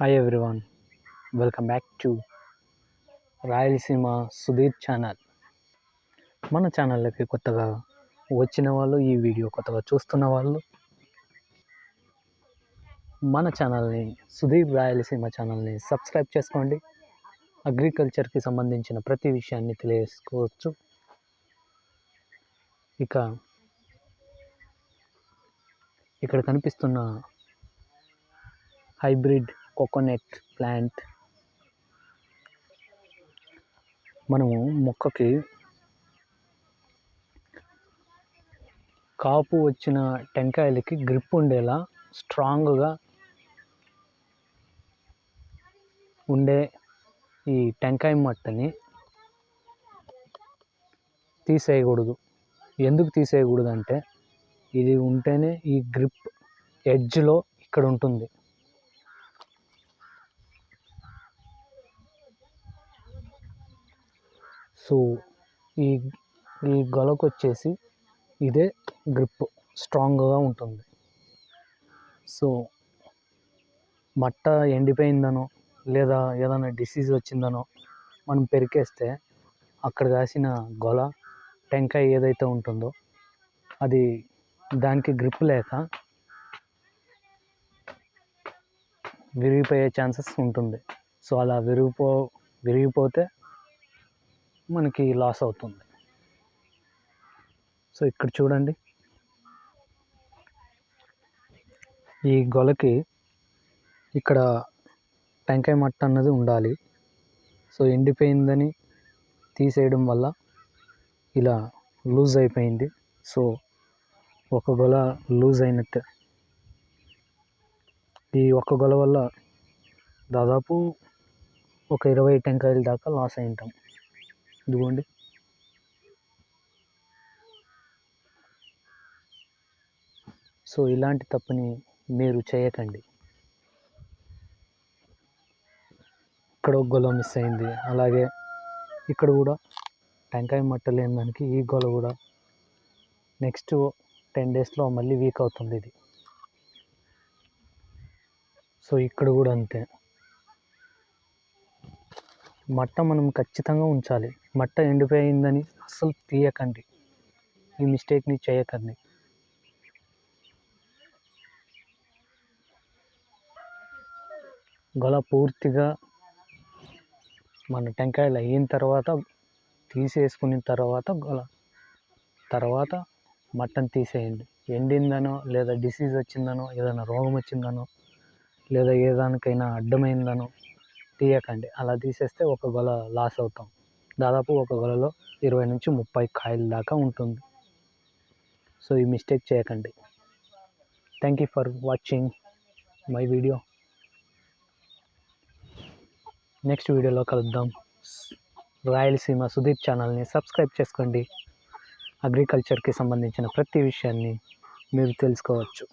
Hi everyone welcome back to Rayalaseema Sudheer channel మన ఛానల్లోకి కొత్తగా వచ్చిన వాళ్ళు ఈ వీడియో కొత్తగా చూస్తున్న వాళ్ళు మన ఛానల్ని సుధీర్ రాయలసీమ ఛానల్ని సబ్స్క్రైబ్ చేసుకోండి. అగ్రికల్చర్కి సంబంధించిన ప్రతి విషయాన్ని తెలియసుకోవచ్చు ఇక ఇక్కడ కనిపిస్తున్న హైబ్రిడ్ కోకోనట్ ప్లాంట్. మనము మొక్కకి కాపు వచ్చిన టెంకాయలకి గ్రిప్ ఉండేలా స్ట్రాంగ్గా ఉండే ఈ టెంకాయ మట్టని తీసేయకూడదు. ఎందుకు తీసేయకూడదు అంటే ఇది ఉంటేనే ఈ గ్రిప్ ఎడ్జ్లో ఇక్కడ ఉంటుంది. సో ఈ ఈ గొలకు వచ్చేసి ఇదే గ్రిప్ స్ట్రాంగ్గా ఉంటుంది. సో మట్ట ఎండిపోయిందనో లేదా ఏదైనా డిసీజ్ వచ్చిందనో మనం పెరికేస్తే అక్కడ కాసిన గొల టెంకాయ ఏదైతే ఉంటుందో అది దానికి గ్రిప్ లేక విరిగిపోయే ఛాన్సెస్ ఉంటుంది. సో అలా విరిగిపో విరిగిపోతే మనకి లాస్ అవుతుంది. సో ఇక్కడ చూడండి. ఈ గొలకి ఇక్కడ టెంకాయ మట్ట అన్నది ఉండాలి. సో ఎండిపోయిందని తీసేయడం వల్ల ఇలా లూజ్ అయిపోయింది. సో ఒక గొల లూజ్ అయినట్టే. ఈ ఒక్క గొల వల్ల దాదాపు ఒక ఇరవై టెంకాయల దాకా లాస్ అయి ఉంటాం ఇదిగోండి. సో ఇలాంటి తప్పుని మీరు చేయకండి. ఇక్కడ ఒక గొల మిస్ అయింది. అలాగే ఇక్కడ కూడా టెంకాయ మట్ట లేని దానికి ఈ గొల కూడా నెక్స్ట్ టెన్ డేస్లో మళ్ళీ వీక్ అవుతుంది ఇది. సో ఇక్కడ కూడా అంతే. మట్ట మనం ఖచ్చితంగా ఉంచాలి. మట్ట ఎండిపోయిందని అస్సలు తీయకండి. ఈ మిస్టేక్ని చేయకండి. గొల పూర్తిగా మన టెంకాయలు అయిన తర్వాత తీసేసుకున్న తర్వాత గొల తర్వాత మట్టను తీసేయండి. ఎండిందనో లేదా డిసీజ్ వచ్చిందనో ఏదైనా రోగం వచ్చిందనో లేదా ఏ దానికైనా అడ్డమైందనో తీయకండి. అలా తీసేస్తే ఒక గొల లాస్ అవుతాం. దాదాపు ఒక గొలలో ఇరవై నుంచి ముప్పై కాయల దాకా ఉంటుంది. సో ఈ మిస్టేక్ చేయకండి. Thank you for watching my video next వీడియోలో కలుద్దాం. రాయలసీమ సుధీర్ ఛానల్ని సబ్స్క్రైబ్ చేసుకోండి. అగ్రికల్చర్కి సంబంధించిన ప్రతి విషయాన్ని మీరు తెలుసుకోవచ్చు.